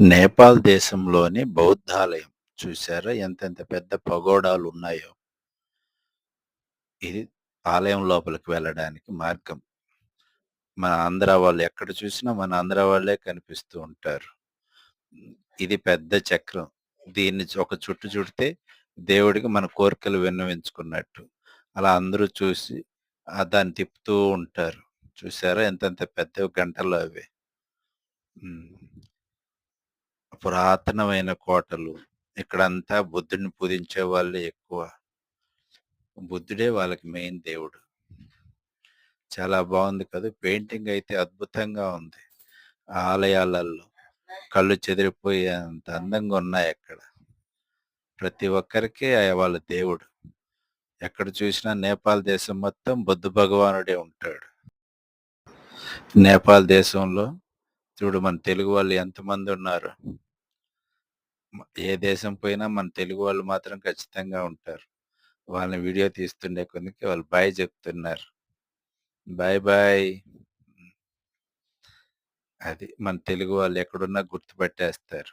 నేపాల్ దేశంలోని బౌద్ధాలయం చూసారా? ఎంతెంత పెద్ద పగోడాలున్నాయో. ఇది ఆలయం లోపలికి వెళ్ళడానికి మార్గం. మన ఆంధ్ర వాళ్ళు ఎక్కడ చూసినా మన ఆంధ్ర వాళ్ళే కనిపిస్తూ ఉంటారు. ఇది పెద్ద చక్రం. దీన్ని ఒక చుట్టు చుడితే దేవుడికి మన కోరికలు విన్నవించుకున్నట్టు. అలా అందరూ చూసి దాన్ని తిప్పుతూ ఉంటారు. చూసారా? ఎంతెంత పెద్ద గంటలు అవి. పురాతనమైన కోటలు. ఇక్కడంతా బుద్ధుడిని పూజించే వాళ్ళే ఎక్కువ. బుద్ధుడే వాళ్ళకి మెయిన్ దేవుడు. చాలా బాగుంది కదా! పెయింటింగ్ అయితే అద్భుతంగా ఉంది. ఆ ఆలయాలల్లో కళ్ళు చెదిరిపోయేంత అందంగా ఉన్నాయి అక్కడ ప్రతి ఒక్కరికి వాళ్ళ దేవుడు. ఎక్కడ చూసినా నేపాల్ దేశం మొత్తం బుద్ధ భగవానుడే ఉంటాడు. నేపాల్ దేశంలో చూడు మన తెలుగు వాళ్ళు ఎంతమంది ఉన్నారు ఏ దేశం పోయినా మన తెలుగు వాళ్ళు మాత్రం ఖచ్చితంగా ఉంటారు. వాళ్ళని వీడియో తీస్తుండే కొద్దికి వాళ్ళు బాయ్ చెప్తున్నారు. Bye bye. హ్మ్. అది మన తెలుగు వాళ్ళు ఎక్కడున్నా గుర్తుపట్టేస్తారు.